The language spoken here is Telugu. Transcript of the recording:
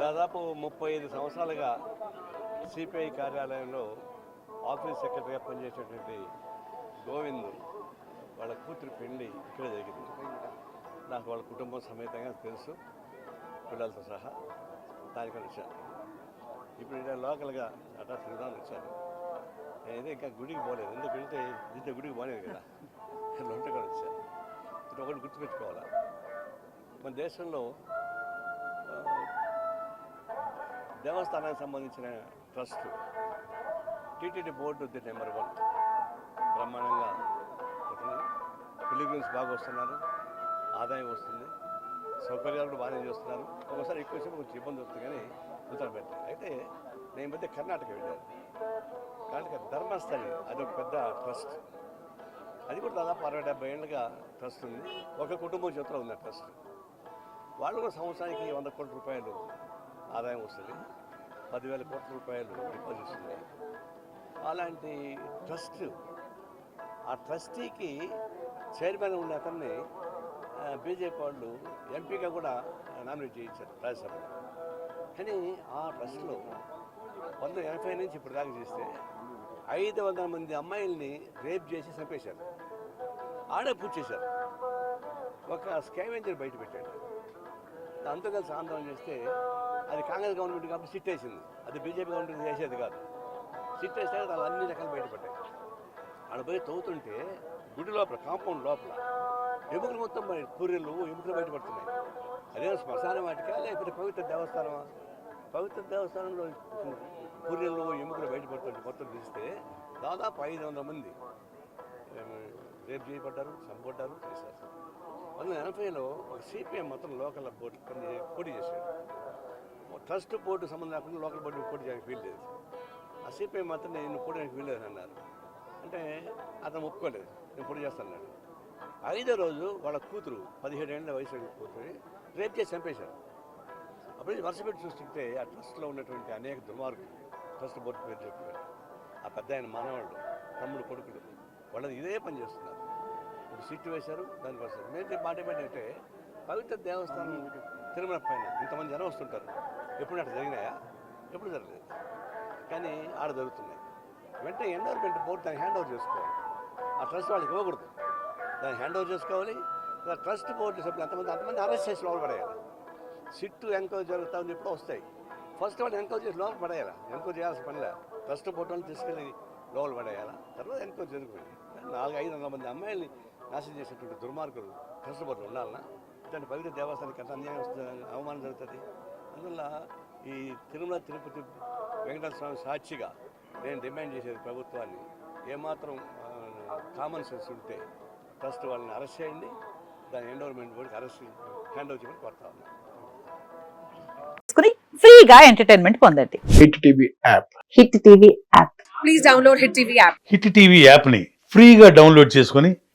దాదాపు ముప్పై ఐదు సంవత్సరాలుగా సిపిఐ కార్యాలయంలో ఆఫీస్ సెక్రటరీగా పనిచేసేటువంటి గోవింద్ వాళ్ళ కూతురు పెళ్ళి ఇక్కడ జరిగింది. నాకు వాళ్ళ కుటుంబం సమేతంగా తెలుసు. పిల్లలతో సహా దానికి వచ్చాను ఇప్పుడు ఇక్కడ లోకల్గా అటా శ్రీరామ్ వచ్చాను. నేనైతే ఇంకా గుడికి పోలేదు. ఎందుకు వెళ్తే ఇంత గుడికి పోలేదు కదా. లొంట కూడా వచ్చాను ఇది ఒకటి గుర్తుపెట్టుకోవాలా? మన దేశంలో దేవస్థానానికి సంబంధించిన trust. TTD board the number one. బ్రహ్మాండంగా పిలిగ్రిమ్స్ బాగా వస్తున్నారు. ఆదాయం వస్తుంది. సౌకర్యాలు కూడా బాగానే చేస్తున్నారు. ఒకసారి ఎక్కువ సేపు కొంచెం ఇబ్బంది వస్తుంది కానీ ఉత్తరం పెట్టాను అయితే నేను మధ్య కర్ణాటక వెళ్ళాను. కర్ణాటక ధర్మస్థలి అది ఒక పెద్ద ట్రస్ట్. అది కూడా దాదాపు అరవై డెబ్బై ఏళ్ళుగా ట్రస్ట్ ఉంది. ఒక కుటుంబం చేతిలో ఉంది ఆ ట్రస్ట్. వాళ్ళు కూడా సంవత్సరానికి వంద కోట్ల రూపాయలు ఆదాయం వస్తుంది. పదివేల కోట్ల రూపాయలు డిపాజిట్స్ ఉన్నాయి అలాంటి ట్రస్ట్ ఆ ట్రస్టీకి చైర్మన్ ఉన్న అతన్ని బీజేపీ వాళ్ళు ఎంపీగా కూడా నామినేట్ చేయించారు రాజ్యసభలో. కానీ ఆ ట్రస్ట్లో వంద ఎనభై నుంచి ఇప్పుడు దాకా చేస్తే ఐదు వందల మంది అమ్మాయిల్ని రేప్ చేసి చంపేశారు. ఆడే పూజ చేశారు. ఒక స్కావెంజర్ బయట పెట్టాడు. దాంతో కలిసి ఆందోళన చేస్తే అది కాంగ్రెస్ గవర్నమెంట్ కాబట్టి సిట్ వేసింది. అది బీజేపీ గవర్నమెంట్ చేసేది కాదు. సిట్ వేస్తే వాళ్ళు అన్ని రకాలు బయటపడ్డాయి. ఆడ పోయి తవ్వుతుంటే గుడి లోపల కాంపౌండ్ లోపల ఎముకలు మొత్తం మరి ఎముకలు బయటపడుతున్నాయి. అదే శ్మశాన వాటికా లేకపోతే పవిత్ర దేవస్థానమా? పవిత్ర దేవస్థానంలో పూరీలు ఎముకలు బయటపడుతుంటే మొత్తం తీస్తే దాదాపు ఐదు వందల మంది రేపు చేయబడ్డారు చంపబడ్డారు చేశారు. వందల ఎనభైలో ఒక సిపిఎం మొత్తం లోకల్ పోటీ పోటీ చేశాడు. ట్రస్ట్ బోర్డు సంబంధం లేకుండా లోకల్ బోర్డు పోటీ చేయడానికి వీల్లేదు ఆ సిపిఐ మాత్రం నేను పోటీ చేయడానికి వీల్లేదు అన్నారు అంటే అతను ఒప్పుకోలేదు. నేను పోటీ చేస్తాను ఐదో రోజు వాళ్ళ కూతురు పదిహేడు వయసు కూతురు రేపు చేసి చంపేశారు. అప్పుడు వరుస పెట్టి చూస్తుంటే ఆ ట్రస్ట్లో ఉన్నటువంటి అనేక దుర్మార్గులు ట్రస్ట్ బోర్డు పేరు చెప్పారు. ఆ పెద్ద ఆయన మానవాళ్ళు తమ్ముడు కొడుకులు. వాళ్ళని ఇదే పని చేస్తున్నారు. ఒక సీట్లు వేశారు దాని వస్తారు మేము మాట ఏంటంటే పవిత్ర దేవస్థానం తిరుమల పైన. ఇంతమంది జనం వస్తుంటారు. ఎప్పుడు అట్లా జరిగినాయా? ఎప్పుడు జరగలేదు. కానీ ఆడ జరుగుతున్నాయి. వెంటనే ఎండోర్మెంట్ బోర్డు దాన్ని హ్యాండ్ ఓవర్ చేసుకోవాలి. ఆ ట్రస్ట్ వాళ్ళకి ఇవ్వకూడదు. దాన్ని హ్యాండ్ ఓవర్ చేసుకోవాలి. ఇలా ట్రస్ట్ బోర్డు సభ్యులు అంతమంది అంతమంది అరెస్ట్ చేసి లోపల పడేయాలి. సిట్టు ఎంక్వైరీ జరుగుతామని ఎప్పుడో వస్తాయి. ఫస్ట్ వాళ్ళు ఎంక్వైరీ చేసి లోపల పడేయాలా? ఎంక్వైరీ చేయాల్సిన పనిలే ఫస్ట్ వాళ్ళని తీసుకెళ్ళి లోపల పడేయాలా? తర్వాత ఎంక్వైరీ జరుగుతుంది నాలుగు ఐదు వందల మంది అమ్మాయిల్ని నాశనం చేసినటువంటి దుర్మార్గులు ట్రస్ట్ బోర్డు ఉండాలన్నా ఇట్లాంటి పవిత్ర దేవస్థానానికి ఎంత అన్యాయం వస్తుంది అవమానం జరుగుతుంది. అందువల్ల ఈ తిరుమల తిరుపతి వెంకటేశ్వర స్వామి సాక్షిగా నేను డిమాండ్ చేసేది ప్రభుత్వాన్ని ఏమాత్రం కామన్ సెన్స్ ఉంటే ట్రస్ట్ వాళ్ళని అరెస్ట్ చేయండి దాని ఎండోర్మెంట్ బోర్డుకి అరెస్ట్ హ్యాండ్ ఓవర్ చేయమని కోరుతా ఫ్రీగా ఎంటర్టైన్మెంట్ పొందండి. Hit TV app. Hit TV app. Please download Hit TV app. Hit TV యాప్ని ఫ్రీగా డౌన్లోడ్ చేసుకొని